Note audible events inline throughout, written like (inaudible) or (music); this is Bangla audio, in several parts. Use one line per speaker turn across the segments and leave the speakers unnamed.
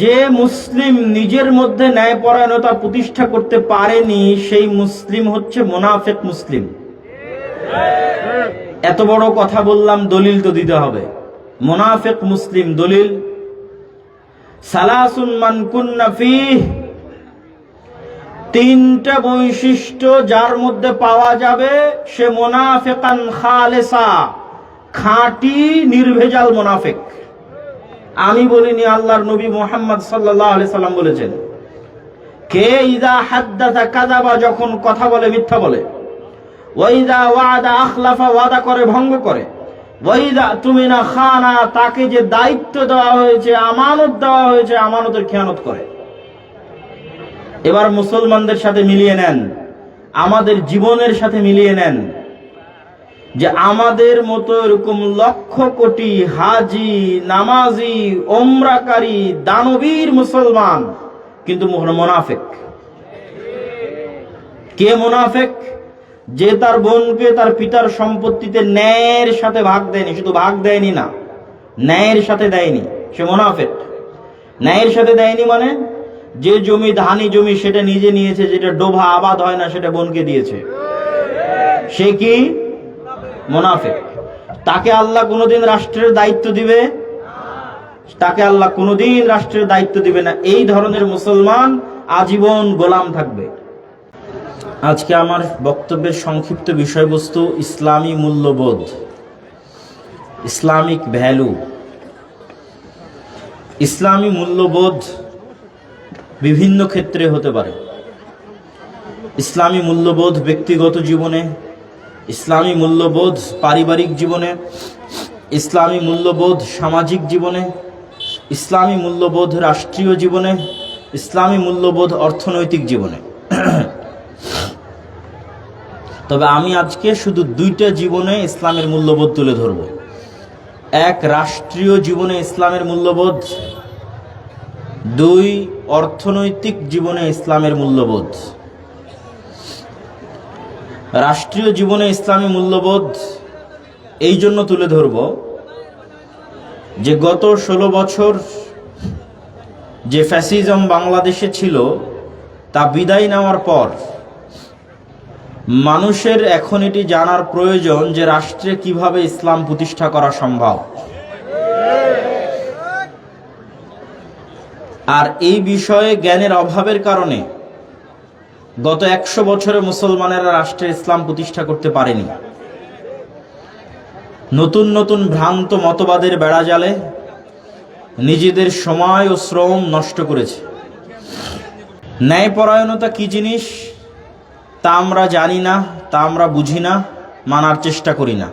যে মুসলিম নিজের মধ্যে ন্যায়পরায়ণতা প্রতিষ্ঠা করতে পারেনি, সেই মুসলিম হচ্ছে মোনাফেক মুসলিম। এত বড় কথা বললাম, দলিল তো দিতে হবে। মোনাফেক মুসলিম দলিল, সালাসুন মান কুন্না ফিহ, তিনটা বৈশিষ্ট্য যার মধ্যে পাওয়া যাবে, সে মোনাফেকান খালেসা, খাঁটি নির্ভেজাল মোনাফেক। আমি বলিনি, আল্লাহর নবী মোহাম্মদ সাল্লাহ আলি সাল্লাম বলেছেন। কে ইদা হাদ্দাথা কাদাবা যখন কথা বলে, মিথ্যা বলে? ওয়াইদা ওয়াদা আখলাফা, ওয়াদা করে, ভঙ্গ করে? ওয়াইদা তুমি না খানা, তাকে যে দায়িত্ব দেওয়া হয়েছে, আমানত দেওয়া হয়েছে, আমানতের খেয়ানত করে। এবার মুসলমানদের সাথে মিলিয়ে নেন। আমাদের জীবনের সাথে মিলিয়ে নেন। যে আমাদের মতো এরকম লক্ষ কোটি হাজি, নামাজি, ওমরাকারী, দানবীর মুসলমান কিন্তু মোনাফেক। কে মোনাফেক? যে তার বোনকে, তার পিতার সম্পত্তিতে ন্যায়ের সাথে ভাগ দেয়নি, শুধু ভাগ দেয়নি না, ন্যায়ের সাথে দেয়নি, সে মোনাফেক। ন্যায়ের সাথে দেয়নি মানে যে জমি, ধানি জমি সেটা নিজে নিয়েছে, যেটা ডোভা আবাদ হয় না, সেটা বোনকে দিয়েছে। সে কি? মোনাফেক। তাকে আল্লাহ কোনোদিন রাষ্ট্রের দায়িত্ব দিবে? তাকে আল্লাহ কোনোদিন রাষ্ট্রের দায়িত্ব দিবে না। এই ধরনের মুসলমান আজীবন গোলাম থাকবে। আজকে আমার বক্তব্যের সংক্ষিপ্ত বিষয়বস্তু ইসলামী মূল্যবোধ, ইসলামিক ভ্যালু। ইসলামী মূল্যবোধ বিভিন্ন ক্ষেত্রে হতে পারে। ইসলামী মূল্যবোধ ব্যক্তিগত জীবনে ইসলামী মূল্যবোধ পারিবারিক জীবনে, ইসলামী মূল্যবোধ সামাজিক জীবনে, ইসলামী মূল্যবোধ রাষ্ট্রীয় জীবনে, ইসলামী মূল্যবোধ অর্থনৈতিক জীবনে। তবে আমি আজকে শুধু দুইটা জীবনে ইসলামের মূল্যবোধ তুলে ধরব। এক, রাষ্ট্রীয় জীবনে ইসলামের মূল্যবোধ। দুই, অর্থনৈতিক জীবনে ইসলামের মূল্যবোধ। রাষ্ট্রীয় জীবনে ইসলামী মূল্যবোধ এই জন্য তুলে ধরব যে গত ষোলো বছর যে ফ্যাসিজম বাংলাদেশে ছিল, তা বিদায় নেওয়ার পর মানুষের এখন এটি জানার প্রয়োজন যে রাষ্ট্রে কীভাবে ইসলাম প্রতিষ্ঠা করা সম্ভব। আর এই বিষয়ে জ্ঞানের অভাবের কারণে গত একশো বছরে মুসলমানেরা রাষ্ট্রে ইসলাম প্রতিষ্ঠা করতে পারেনি। নতুন নতুন ভ্রান্ত মতবাদের বেড়াজালে নিজেদের সময় ও শ্রম নষ্ট করেছে। ন্যায়পরায়ণতা কি জিনিস? তা আমরা জানি না, তা আমরা বুঝি না, মানার চেষ্টা করি না।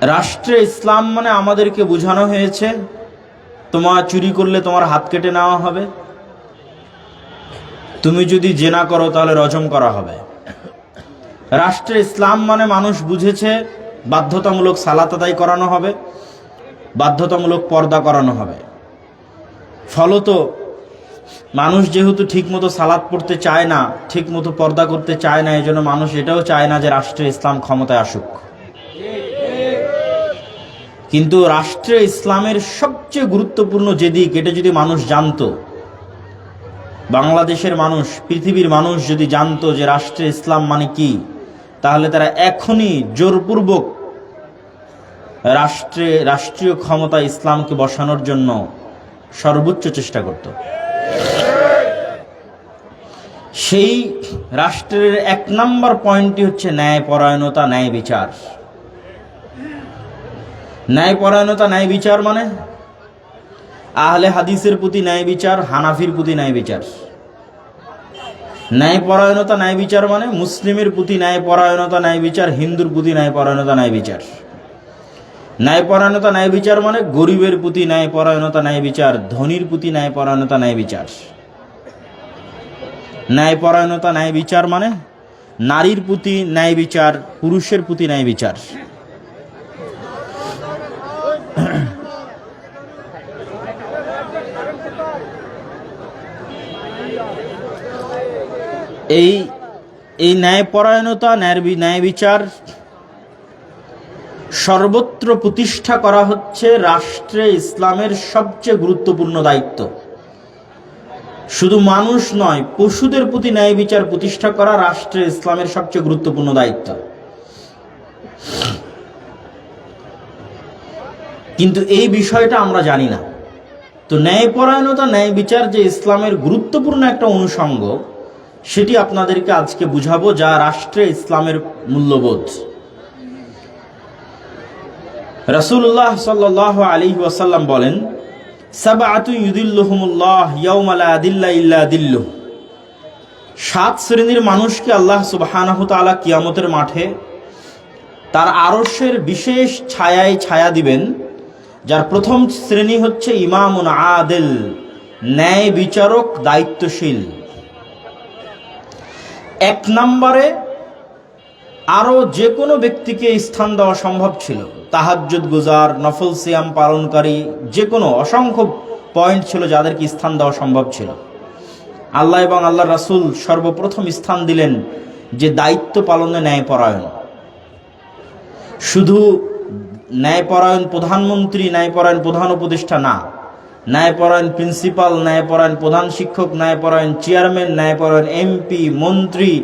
রাষ্ট্রে ইসলাম মানে আমাদেরকে বোঝানো হয়েছে তোমার চুরি করলে তোমার হাত কেটে নেওয়া হবে। তুমি যদি জেনা করো, তাহলে রজম করা হবে। রাষ্ট্রে ইসলাম মানে মানুষ বুঝেছে, বাধ্যতামূলক সালাত আদায় করানো হবে, বাধ্যতামূলক পর্দা করানো হবে। ফলত মানুষ যেহেতু ঠিকমতো সালাদ পড়তে চায় না, ঠিকমতো পর্দা করতে চায় না এই জন্য মানুষ এটাও চায় না যে রাষ্ট্রে ইসলাম ক্ষমতায় আসুক। কিন্তু রাষ্ট্রে ইসলামের সবচেয়ে গুরুত্বপূর্ণ যে দিক, এটা যদি মানুষ জানতো, বাংলাদেশের মানুষ, পৃথিবীর মানুষ যদি জানতো যে রাষ্ট্রে ইসলাম মানে কি, তাহলে তারা এখনই জোরপূর্বক রাষ্ট্রে, রাষ্ট্রীয় ক্ষমতা ইসলামকে বসানোর জন্য সর্বোচ্চ চেষ্টা করত। সেই রাষ্ট্রের এক নম্বর পয়েন্টটি হচ্ছে ন্যায়পরায়ণতা ন্যায় বিচার ন্যায়পরায়ণতা ন্যায় বিচার মানে? আহলে হাদিসের প্রতি ন্যায় বিচার, হানাফির প্রতি ন্যায় বিচার। ন্যায় পরায়ণতা, ন্যায় বিচার মানে? মুসলিমের প্রতি ন্যায় পরায়ণতা, ন্যায় বিচার, হিন্দুর প্রতি ন্যায় পরায়ণতা, ন্যায় বিচার। ন্যায় পরায়ণতা, ন্যায় বিচার মানে? গরিবের প্রতি ন্যায় পরায়ণতা, ন্যায় বিচার, ধনির প্রতি ন্যায় পরায়ণতা, ন্যায় বিচার। ন্যায় পরায়ণতা, ন্যায় বিচার মানে? নারীর প্রতি ন্যায় বিচার, পুরুষের প্রতি ন্যায় বিচার। এই এই ন্যায়পরায়ণতা ন্যায় ন্যায় বিচার সর্বত্র প্রতিষ্ঠা করা হচ্ছে রাষ্ট্রে ইসলামের সবচেয়ে গুরুত্বপূর্ণ দায়িত্ব। শুধু মানুষ নয়, পশুদের প্রতি ন্যায় বিচার প্রতিষ্ঠা করা রাষ্ট্রে ইসলামের সবচেয়ে গুরুত্বপূর্ণ দায়িত্ব। কিন্তু এই বিষয়টা আমরা জানি না। তো ন্যায়পরায়ণতা ন্যায় বিচার যে ইসলামের গুরুত্বপূর্ণ একটা অনুষঙ্গ সেটি আপনাদেরকে আজকে বুঝাবো যা রাষ্ট্রে ইসলামের মূল্যবোধ। রাসূলুল্লাহ সাল্লাহ আলী ওয়াসাল্লাম বলেন সাত শ্রেণির মানুষকে আল্লাহ সুবহানাহু কিয়ামতের মাঠে তার আরশের বিশেষ ছায়ায় ছায়া দিবেন, যার প্রথম শ্রেণি হচ্ছে ইমামুন আদেল, ন্যায় বিচারক, দায়িত্বশীল। এক নম্বরে আরও যে কোনো ব্যক্তিকে স্থান দেওয়া সম্ভব ছিল। তাহাজ্জুদ গুজার, নফল সিয়াম পালনকারী, যে কোনো অসংখ্য পয়েন্ট ছিল যাদেরকে স্থান দেওয়া সম্ভব ছিল। আল্লাহ এবং আল্লাহ রাসূল সর্বপ্রথম স্থান দিলেন যে দায়িত্ব পালনে ন্যায়পরায়ণ। শুধু ন্যায়পরায়ণ প্রধানমন্ত্রী, ন্যায়পরায়ণ প্রধান উপদেষ্টা না ন্যায়পরায়ণ প্রিন্সিপাল, ন্যায়পরায়ণ প্রধান শিক্ষক, ন্যায়পরায়ণ চেয়ারম্যান, ন্যায়পরায়ণ এমপি, মন্ত্রী,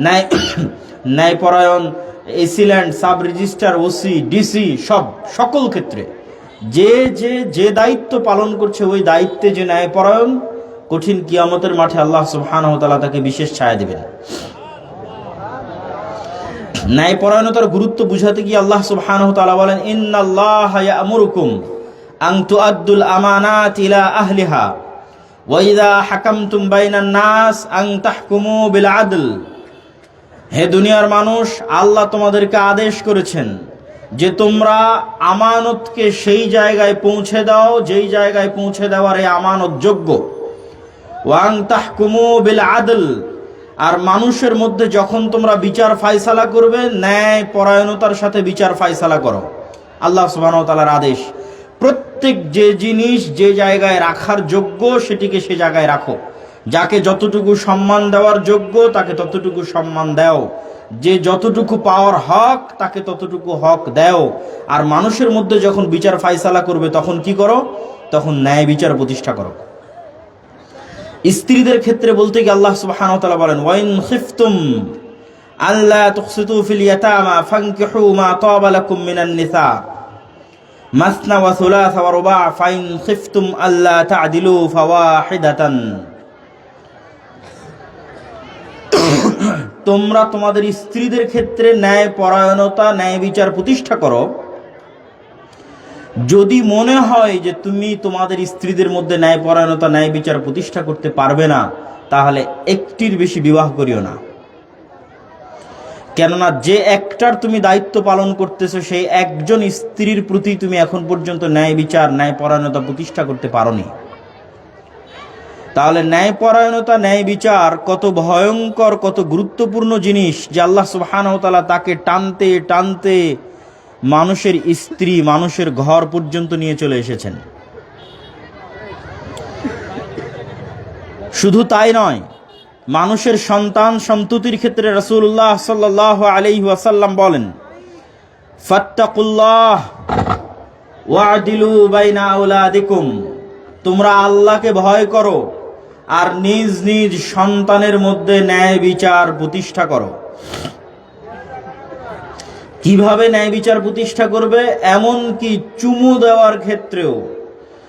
ন্যায়, (coughs) ন্যায়পরায়ণ AC land sub registrar, OC, DC, সব, সকল ক্ষেত্রে। যে যে যে দায়িত্ব পালন করছে ওই দায়িত্বে যে ন্যায়পরায়ণ, কঠিন কিয়ামতের মাঠে আল্লাহ সুবহানাহু ওয়া তাআলা তাকে বিশেষ ছায়া দিবেন। ন্যায়পরায়ণতার গুরুত্ব বুঝাতে গিয়ে আল্লাহ সুবহানাহু তাআলা বলেন, ইন্নাল্লাহ আন তুআদ্দুল আমানাত ইলা আহলিহা। ওয়া ইযা হাকামতুম নাস আন তাহকুমু হে দুনিয়ার মানুষ, আল্লাহ তোমাদেরকে আদেশ করেছেন যে তোমরা আমানতকে সেই জায়গায় পৌঁছে দাও, যেই জায়গায় পৌঁছে দেওয়ার এই আমানত যোগ্য ওয়াং তাহকুমু বিল আদল। আর মানুষের মধ্যে যখন তোমরা বিচার ফায়সালা করবে ন্যায় পরায়ণতার সাথে বিচার ফায়সালা করো। আল্লাহ সুবহানাহু ওয়া তাআলার আদেশ। প্রত্যেক যে জিনিস যে জায়গায় রাখার যোগ্য, সেটিকে সে জায়গায় রাখো। যাকে যতটুকু সম্মান দেওয়ার যোগ্য, তাকে ততটুকু সম্মান দাও। যে যতটুকু পাওয়ার হক, তাকে ততটুকু হক দাও। আর মানুষের মধ্যে যখন বিচার ফাইসালা করবে, তখন কি করো? তখন ন্যায় বিচার প্রতিষ্ঠা করো। স্ত্রীদের ক্ষেত্রে বলতে গিয়ে আল্লাহ সুবহানাহু তাআলা বলেন, ওয়াইন খিফতুম আল্লা তুকসিতু ফিল ইয়াতামা ফানকিহু মা তাবা লাকুম মিনান নিসা। মাসনা ওয়া সুলাসা ওয়া রুবা ফাইন খিফতুম আল্লা তা'দিলু ফাওয়াহিদাতান। তোমরা তোমাদের স্ত্রীদের ক্ষেত্রে ন্যায় পরায়ণতা ন্যায় বিচার প্রতিষ্ঠা করো। যদি মনে হয় যে তুমি তোমাদের স্ত্রীদের মধ্যে ন্যায় পরায়ণতা ন্যায় বিচার প্রতিষ্ঠা করতে পারবে না, তাহলে একটির বেশি বিবাহ করিও না। কেননা যে একটার তুমি দায়িত্ব পালন করতেছো, সেই একজন স্ত্রীর প্রতি তুমি এখন পর্যন্ত ন্যায় বিচার, ন্যায় পরায়ণতা প্রতিষ্ঠা করতে পারোনি। তাহলে ন্যায়পরায়ণতা ন্যায় বিচার কত ভয়ঙ্কর, কত গুরুত্বপূর্ণ জিনিস যে আল্লাহ সুবহানাহু তাআলা তাকে টানতে টানতে মানুষের স্ত্রী, মানুষের ঘর পর্যন্ত নিয়ে চলে এসেছেন। শুধু তাই নয় মানুষের সন্তান সন্ততির ক্ষেত্রে রাসূলুল্লাহ সাল্লাল্লাহু আলাইহি ওয়াসাল্লাম বলেন ওয়াদিলু তোমরা আল্লাহকে ভয় করো আর নিজ নিজ সন্তানের মধ্যে ন্যায় বিচার প্রতিষ্ঠা করো। কীভাবে ন্যায় বিচার প্রতিষ্ঠা করবে? এমন কি চুমু দেওয়ার ক্ষেত্রেও।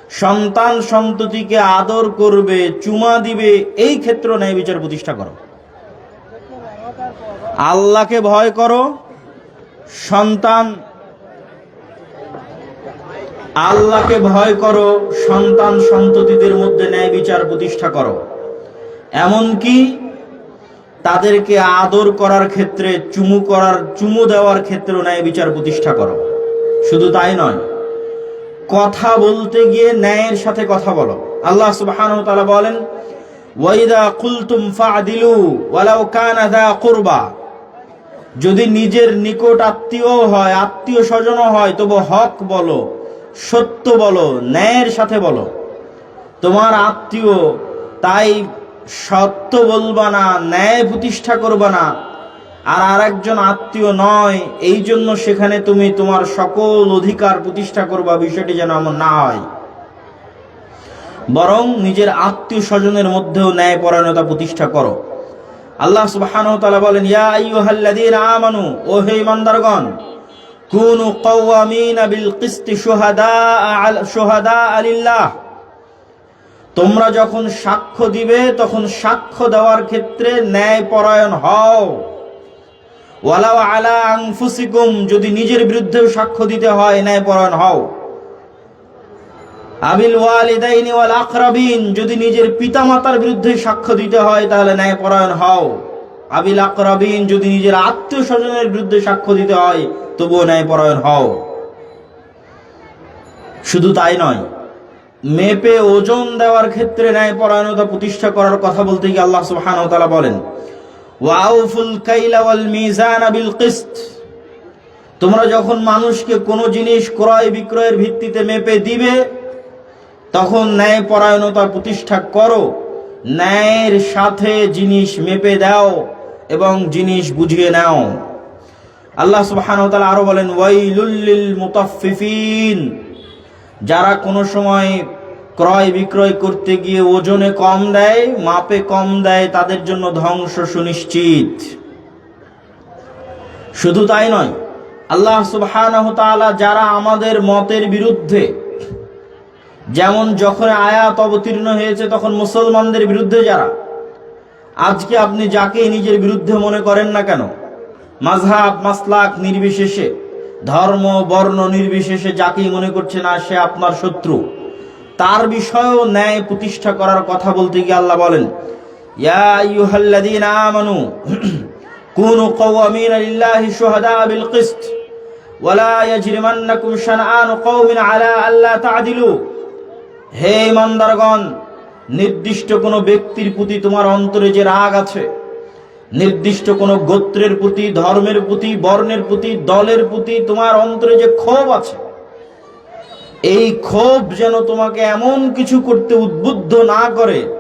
সন্তান সন্ততিকে আদর করবে, চুমা দিবে, এই ক্ষেত্রে ন্যায় বিচার প্রতিষ্ঠা করো। আল্লাহকে ভয় করো, সন্তান আল্লাহকে ভয় করো, সন্তান সন্ততিদের মধ্যে ন্যায় বিচার প্রতিষ্ঠা করো। এমনকি তাদেরকে আদর করার ক্ষেত্রে, চুমু করার, চুমু দেওয়ার ক্ষেত্রেও ন্যায় বিচার প্রতিষ্ঠা করো। শুধু তাই নয় কথা বলতে গিয়ে ন্যায়ের সাথে কথা বলো। আল্লাহ সুবহানাহু ওয়া তাআলা বলেন, ওয়াইদা কুলতুম কানা দা যদি নিজের নিকট আত্মীয় হয়, আত্মীয় স্বজনও হয়, তবু হক বলো, সত্য বলো, ন্যায়ের সাথে বলো। তোমার আত্মীয় তাই সত্য বলবা না, ন্যায় প্রতিষ্ঠা করবা না। আর আরেকজন আত্মীয় নয়, এই জন্য সেখানে তুমি তোমার সকল অধিকার প্রতিষ্ঠা করবা, বিষয়টি যেন এমন না হয়। বরং নিজের আত্মীয় স্বজনের মধ্যেও ন্যায় পরায়ণতা প্রতিষ্ঠা করো। আল্লাহ সুবহানাহু ওয়া তাআলা বলেন, ইয়া আইয়ুহাল্লাযীনা আমানু, ও হে ইমানদারগণ, কুনু কাওয়ামিনা বিল কিসতি শুহাদা শুহাদা লিল্লাহ। তোমরা যখন সাক্ষ্য দিবে, তখন সাক্ষ্য দেওয়ার ক্ষেত্রে ন্যায় পরায়ণ হও। ওয়ালাও আলা আনফুসিকুম, যদি নিজের বিরুদ্ধেও সাক্ষ্য দিতে হয় ন্যায় পরায়ণ হও। আবিল ওয়ালিদাইনি ওয়াল আকরাবিন, যদি নিজের পিতামাতার বিরুদ্ধে সাক্ষ্য দিতে হয়, তাহলে ন্যায় পরায়ণ হও। আবিল আকরাবিন, যদি নিজের আত্মীয় স্বজনের বিরুদ্ধে সাক্ষ্য দিতে হয়, তবুও ন্যায় পরায়ণ হও। শুধু তাই নয়, মেপে ওজন দেওয়ার ক্ষেত্রে ন্যায় পরায়ণতা প্রতিষ্ঠা করার কথা বলতে গিয়ে আল্লাহ সুবহানাহু ওয়া বলেন ওয়াল মিজান কিসত। তোমরা যখন মানুষকে কোনো জিনিস ক্রয় বিক্রয়ের ভিত্তিতে মেপে দিবে, তখন ন্যায় পরায়ণতা প্রতিষ্ঠা করো। ন্যায়ের সাথে জিনিস মেপে দাও এবং জিনিস বুঝিয়ে নাও। আল্লাহ তাআলা আরও বলেন, ওয়াইলুল লিল মুতাফফিফিন। যারা কোনো সময় ক্রয় বিক্রয় করতে গিয়ে ওজনে কম দেয়, মাপে কম দেয়, তাদের জন্য ধ্বংস সুনিশ্চিত। শুধু তাই নয়, আল্লাহ সুবহানাহু তাআলা যারা আমাদের মতের বিরুদ্ধে, যেমন যখন আয়াত অবতীর্ণ হয়েছে, তখন মুসলমানদের বিরুদ্ধে যারা, আজকে আপনি যাকে নিজের বিরুদ্ধে মনে করেন না কেন মাঝহাব মাসলাক নির্বিশেষে, ধর্ম, বর্ণ নির্বিশেষে যাকেই মনে করছে না, সে আপনার শত্রু। তার বিষয়েও ন্যায় প্রতিষ্ঠা করার কথা বলতে গিয়ে আল্লাহ বলেন আমানু, কুনু কাওয়ামিনা লিল্লাহি শুহাদা বিল কিসত ওয়ালা ইয়াজরিমান্নাকুম শানআনু কওমিন আলা আল্লা তা'দিলু। হে ইমানদারগণ, নির্দিষ্ট কোনো ব্যক্তির প্রতি তোমার অন্তরে যে রাগ আছে, নির্দিষ্ট কোনো গোত্রের প্রতি, ধর্মের প্রতি, বর্ণের প্রতি, দলের প্রতি তোমার অন্তরে যে ক্ষোভ আছে এই ক্ষোভ যেন তোমাকে এমন কিছু করতে উদ্বুদ্ধ না করে।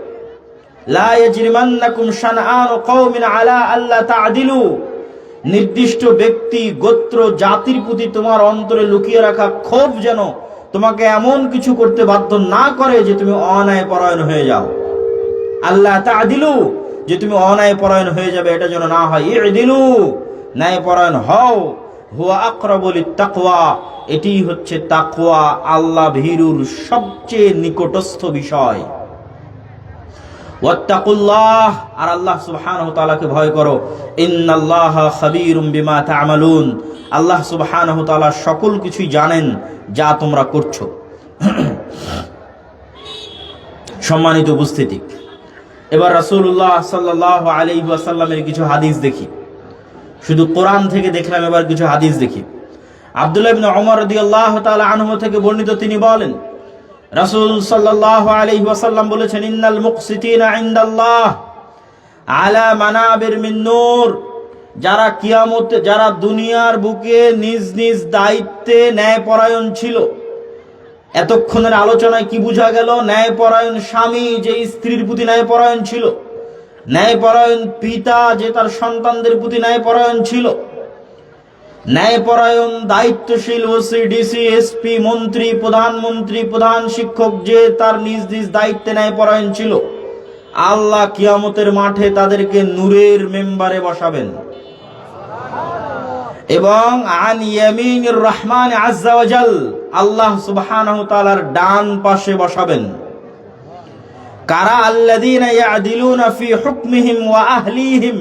নির্দিষ্ট ব্যক্তি, গোত্র, জাতির প্রতি তোমার অন্তরে লুকিয়ে রাখা ক্ষোভ যেন তোমাকে এমন কিছু করতে বাধ্য না করে যে তুমি অনায় পরায়ণ হয়ে যাও। আল্লাহ তা'দিলু, যে তুমি অনায় পরায়ণ হয়ে যাবে, এটা যেন না হয়। দিলু ন্যায় পরায়ণ হও। হুয়া আকরাবুল তাকওয়া এটি হচ্ছে তাকওয়া আল্লাহ ভীরুর সবচেয়ে নিকটস্থ বিষয়। ওয়াত্তাকুল্লাহ। আর আল্লাহ সুবহানাহু তাআলাকে ভয় করো। ইন্নাল্লাহ খাবীরুম বিমা তা'মালুন। আল্লাহ সুবহানাহু তাআলা সকল কিছুই জানেন যা তোমরা করছ। সম্মানিত উপস্থিতি। এবার রাসূলুল্লাহ সাল্লাল্লাহু আলাইহি ওয়াসাল্লামের কিছু হাদিস দেখি। শুধু কোরআন থেকে দেখলাম, এবার কিছু হাদিস দেখি। আব্দুল্লাহ ইবনে ওমর রাদিয়াল্লাহু তাআলা আনহু থেকে বর্ণিত তিনি বলেন, রাসূল সাল্লাল্লাহু আলাইহি ওয়াসাল্লাম বলেছেন, ইন্নাল মুকসিতিনা ইনদাল্লাহ আলা মানাবির মিন নূর। যারা কিয়ামত, যারা দুনিয়ার বুকে নিজ নিজ দায়িত্বে ন্যায়পরায়ণ ছিল, এতক্ষণের আলোচনায় কি বোঝা গেল? ন্যায়পরায়ণ স্বামী যে স্ত্রীর প্রতি ন্যায়পরায়ণ ছিল। ন্যায়পরায়ণ পিতা যে তার সন্তানদের প্রতি ন্যায়পরায়ণ ছিল, ন্যায়পরায়ণ দায়িত্বশীল ওসি ডিসি এসপি মন্ত্রী, প্রধানমন্ত্রী, প্রধান শিক্ষক যে তার নিজ নিজ দায়িত্বে ন্যায়পরায়ণ ছিল, আল্লাহ কিয়ামতের মাঠে তাদেরকে নূরের মেম্বারে বসাবেন। এবং আন ইয়ামিনির রহমান আজ্জা ওয়াজাল আল্লাহ সুবহানাহু তাআলার ডান পাশে বসাবেন। কারা আল্লাযীনা ইয়াদিলুনা ফি হুকমিহিম ওয়া আহলিহিম?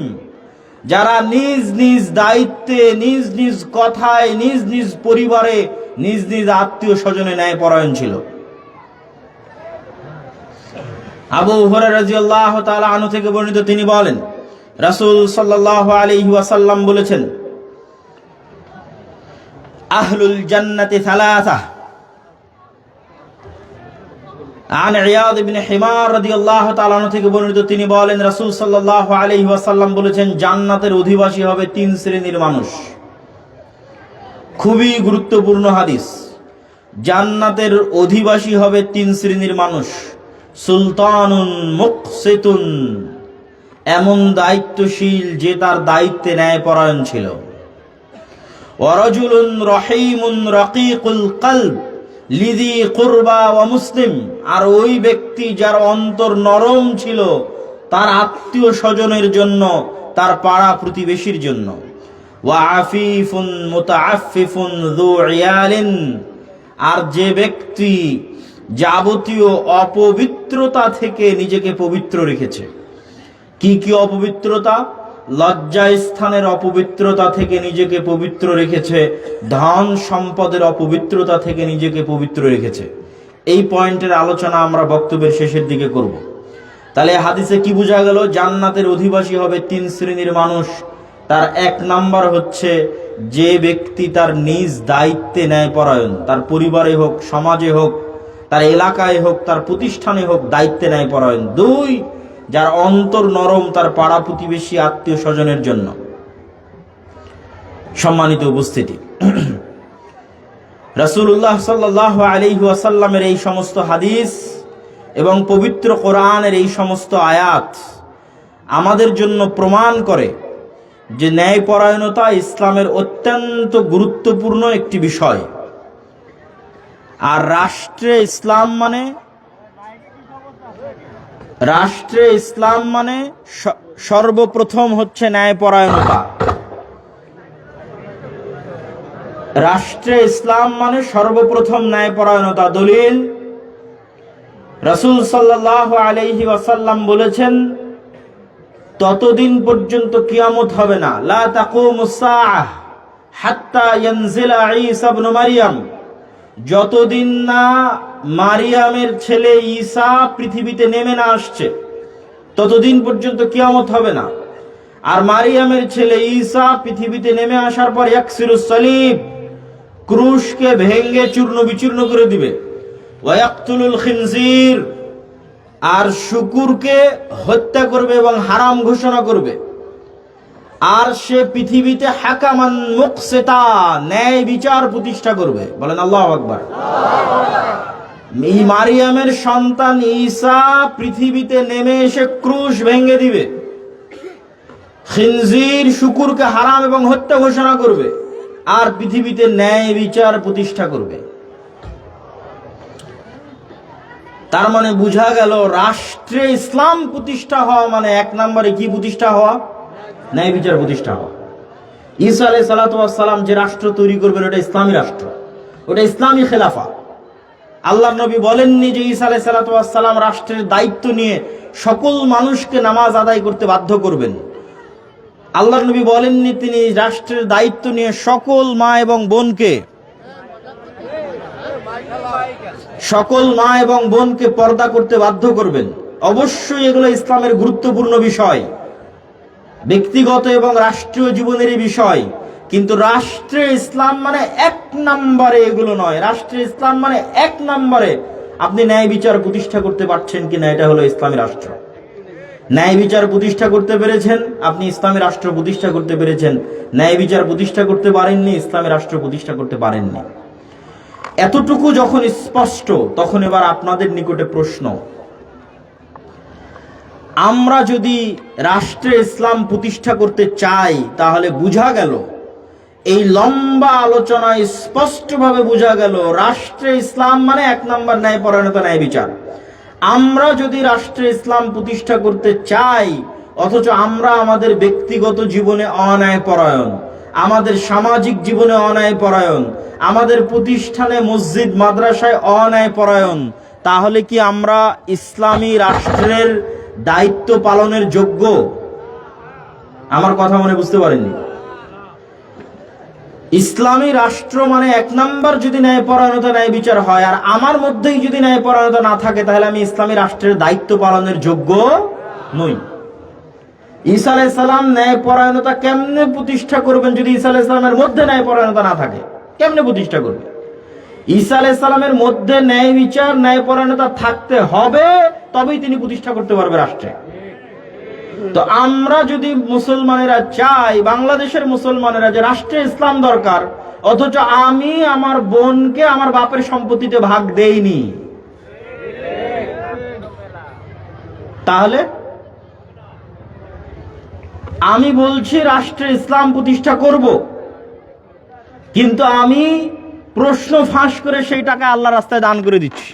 যারা নিজ নিজ দায়িত্বে, নিজ নিজ কথায়, নিজ নিজ পরিবারে, নিজ নিজ আত্মীয় স্বজনে ন্যায় পরায়ণ ছিল। আবু হুরায়রা রাদিয়াল্লাহু তাআলা আনহু থেকে বর্ণিত তিনি বলেন, রাসূল সাল্লাল্লাহু আলাইহি ওয়াসাল্লাম বলেছেন, আহলুল জান্নাতি সালাসা আন রিয়াদ ইবনে হিমার রাদিয়াল্লাহু তাআলা থেকে বর্ণিত তিনি বলেন, রাসূল সাল্লাল্লাহু আলাইহি ওয়াসাল্লাম বলেছেন, জান্নাতের অধিবাসী হবে তিন শ্রেণির মানুষ। খুবই গুরুত্বপূর্ণ হাদিস। জান্নাতের অধিবাসী হবে তিন শ্রেণির মানুষ। সুলতানুন মুকসিতুন। এমন দায়িত্বশীল যে তার দায়িত্বে ন্যায় পরায়ণ ছিল ওয়ারাজুলুন রহিমুন রাকিকুল কলব। লিদি কুরবা ওয়া মুসলিম। আর ওই ব্যক্তি যার অন্তর নরম ছিল, তার আত্মীয় স্বজনের জন্য, তার পাড়া প্রতিবেশীর জন্য। আর যে ব্যক্তি যাবতীয় অপবিত্রতা থেকে নিজেকে পবিত্র রেখেছে। কি কি অপবিত্রতা? লজ্জা স্থানের অপবিত্রতা থেকে নিজেকে পবিত্র রেখেছে, ধন সম্পদের অপবিত্রতা থেকে নিজেকে পবিত্র রেখেছে। এই পয়েন্টের আলোচনা আমরা বক্তব্যের শেষের দিকে করব। তাহলে হাদিসে কি বোঝা গেল? জান্নাতের অধিবাসী হবে তিন শ্রেণির মানুষ। তার এক নাম্বার হচ্ছে যে ব্যক্তি তার নিজ দায়িত্বে ন্যায় পরায়ণ তার পরিবারে হোক, সমাজে হোক, তার এলাকায় হোক, তার প্রতিষ্ঠানে হোক, দায়িত্বে ন্যায় পরায়ণ দুই যার অন্তর নরম, তার পাড়া প্রতিবেশী, আত্মীয় স্বজনের জন্য। সম্মানিত উপস্থিতি। (clears throat) রাসূলুল্লাহ সাল্লাহ আলাইহি ওয়াসাল্লামের এই সমস্ত হাদিস এবং পবিত্র কোরআনের এই সমস্ত আয়াত আমাদের জন্য প্রমাণ করে যে ন্যায়পরায়ণতা ইসলামের অত্যন্ত গুরুত্বপূর্ণ একটি বিষয়। আর রাষ্ট্রে ইসলাম মানে রাষ্ট্রে ইসলাম মানে সর্বপ্রথম হচ্ছে ন্যায়পরায়ণতা। রাষ্ট্রে ইসলাম মানে সর্বপ্রথম ন্যায়পরায়ণতা। দলিল, রাসূল সাল্লাল্লাহু আলাইহি ওয়াসাল্লাম বলেছেন, ততদিন পর্যন্ত কিয়ামত হবে না। লা তাকুমুস হাত্তা ইয়ানজিলা ঈসা ইবনে যতদিন না মারিয়ামের ছেলে ঈসা পৃথিবীতে নেমে না আসছে, ততদিন পর্যন্ত কিয়ামত হবে না। আর মারিয়ামের ছেলে ঈসা পৃথিবীতে নেমে আসার পর ইয়াকসিরুস সালিব ক্রুশকে ভেঙ্গে চূর্ণ বিচূর্ণ করে দিবে। খিনজির আর শুকুরকে হত্যা করবে এবং হারাম ঘোষণা করবে। আর সে পৃথিবীতে হাকামান মুকসেতা, ন্যায় বিচার প্রতিষ্ঠা করবে। বলেন আল্লাহ আকবার। মারিয়ামের সন্তান ঈসা পৃথিবীতে নেমে এসে ক্রুশ ভেঙে দিবে। খিনজির শুকুরকে হারাম এবং হত্যা ঘোষণা করবে আর পৃথিবীতে ন্যায় বিচার প্রতিষ্ঠা করবে। তার মানে বোঝা গেল, রাষ্ট্রে ইসলাম প্রতিষ্ঠা হওয়া মানে এক নম্বরে কি প্রতিষ্ঠা হওয়া? ন্যায় বিচার প্রতিষ্ঠা হওয়া। ঈসা আলাই সালাতাম যে রাষ্ট্র তৈরি করবেন, ওটা ইসলামী রাষ্ট্র। ওটা ইসলামী খেলাফা। আল্লাহ নবী বলেননি যে ঈসা আলাই সালাতাম রাষ্ট্রের দায়িত্ব নিয়ে সকল মানুষকে নামাজ আদায় করতে বাধ্য করবেন। আল্লাহ নবী বলেননি তিনি রাষ্ট্রের দায়িত্ব নিয়ে সকল মা এবং বোনকে সকল মা এবং বোনকে পর্দা করতে বাধ্য করবেন। অবশ্যই এগুলো ইসলামের গুরুত্বপূর্ণ বিষয়। ব্যক্তিগত এবং রাষ্ট্রীয় জীবনেরই বিষয়। কিন্তু রাষ্ট্রে ইসলাম মানে এক নম্বরে এগুলো নয়। রাষ্ট্রে ইসলাম মানে এক নম্বরে আপনি ন্যায় বিচার প্রতিষ্ঠা করতে পারছেন কিনা, এটা হলো ইসলামী রাষ্ট্র। ন্যায় বিচার প্রতিষ্ঠা করতে পেরেছেন, আপনি ইসলামী রাষ্ট্র প্রতিষ্ঠা করতে পেরেছেন। ন্যায় বিচার প্রতিষ্ঠা করতে পারেননি, ইসলামী রাষ্ট্র প্রতিষ্ঠা করতে পারেননি। এতটুকু যখন স্পষ্ট, তখন এবার আপনাদের নিকটে প্রশ্ন। আমরা যদি রাষ্ট্রে ইসলাম প্রতিষ্ঠা করতে চাই, তাহলে বোঝা গেল, এই লম্বা আলোচনায় স্পষ্টভাবে বোঝা গেল, রাষ্ট্রে ইসলাম মানে এক নম্বর ন্যায় পরায়ণতা ন্যায় বিচার আমরা যদি রাষ্ট্রে ইসলাম প্রতিষ্ঠা করতে চাই, অথচ আমরা আমাদের ব্যক্তিগত জীবনে অন্যায় পরায়ণ আমাদের সামাজিক জীবনে অন্যায় পরায়ণ আমাদের প্রতিষ্ঠানে মসজিদ, মাদ্রাসায় অন্যায় পরায়ণ তাহলে কি আমরা ইসলামী রাষ্ট্রের দায়িত্ব পালনের যোগ্য? আমার কথা মনে বুঝতে পারেননি। ইসলামী রাষ্ট্র মানে এক নাম্বার যদি ন্যায়পরায়ণতা ন্যায় বিচার হয়, আর আমার মধ্যেই যদি ন্যায়পরায়ণতা না থাকে, তাহলে আমি ইসলামী রাষ্ট্রের দায়িত্ব পালনের যোগ্য নই। ঈসা আলাই সালাম ন্যায়পরায়ণতা কেমনে প্রতিষ্ঠা করবেন যদি ঈসা আলাই সালামের মধ্যে ন্যায়পরায়ণতা না থাকে? কেমনে প্রতিষ্ঠা করবে ঈসা আলাই সালামের মধ্যে ন্যায় বিচার ন্যায়পরায়ণতা থাকতে হবে, তবেই তিনি প্রতিষ্ঠা করতে পারবে রাষ্ট্রে। তো আমরা যদি মুসলমানেরা চাই, বাংলাদেশের মুসলমানেরা যে রাষ্ট্রে ইসলাম দরকার, অথচ আমি আমার বোনকে আমার বাপের সম্পত্তিতে ভাগ দেইনি। তাহলে? আমি বলছি রাষ্ট্রে ইসলাম প্রতিষ্ঠা করব। কিন্তু আমি প্রশ্ন ফাঁস করে সেই টাকা আল্লাহ রাস্তায় দান করে দিচ্ছি।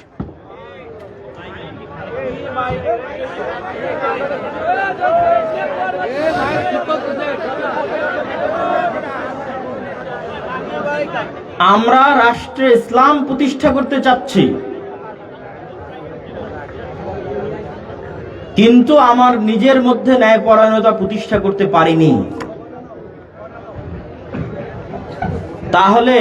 আমরা রাষ্ট্রে ইসলাম প্রতিষ্ঠা করতে চাচ্ছি। কিন্তু আমার নিজের মধ্যে ন্যায়পরায়ণতা প্রতিষ্ঠা করতে পারিনি। তাহলে